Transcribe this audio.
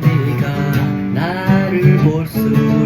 내가 나를 볼수